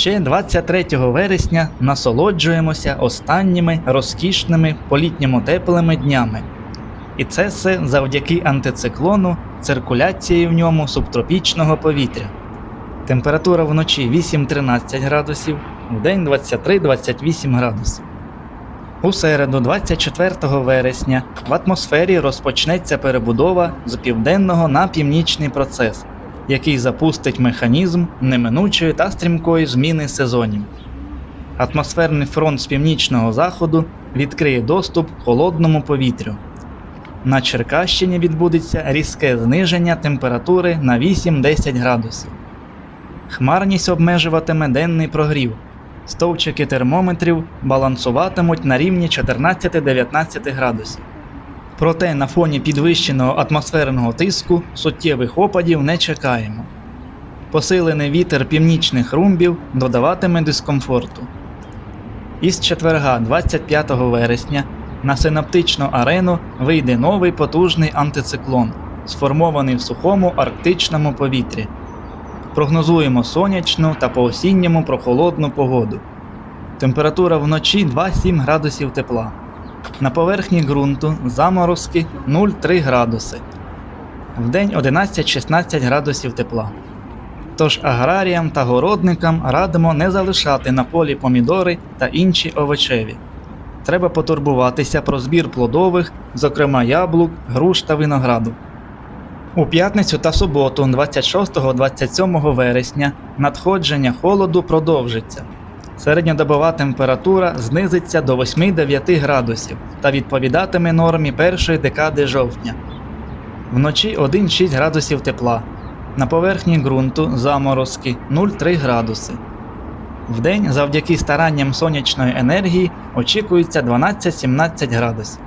Ще 23 вересня насолоджуємося останніми розкішними політньо теплими днями. І це все завдяки антициклону, циркуляції в ньому субтропічного повітря. Температура вночі 8-13 градусів, вдень 23-28 градусів. У середу, 24 вересня, в атмосфері розпочнеться перебудова з південного на північний процес, який запустить механізм неминучої та стрімкої зміни сезонів. Атмосферний фронт з північного заходу відкриє доступ холодному повітрю. На Черкащині відбудеться різке зниження температури на 8-10 градусів. Хмарність обмежуватиме денний прогрів. Стовпчики термометрів балансуватимуть на рівні 14-19 градусів. Проте на фоні підвищеного атмосферного тиску суттєвих опадів не чекаємо. Посилений вітер північних румбів додаватиме дискомфорту. Із четверга 25 вересня на синаптичну арену вийде новий потужний антициклон, сформований в сухому арктичному повітрі. Прогнозуємо сонячну та по осінньому прохолодну погоду. Температура вночі 2-7 градусів тепла. На поверхні ґрунту заморозки 0,3 градуси. Вдень 11-16 градусів тепла. Тож аграріям та городникам радимо не залишати на полі помідори та інші овочеві. Треба потурбуватися про збір плодових, зокрема яблук, груш та винограду. У п'ятницю та суботу, 26-27 вересня, надходження холоду продовжиться. Середньодобова температура знизиться до 8-9 градусів та відповідатиме нормі першої декади жовтня. Вночі 1-6 градусів тепла. На поверхні ґрунту заморозки 0,3 градуси. Вдень завдяки старанням сонячної енергії очікується 12-17 градусів.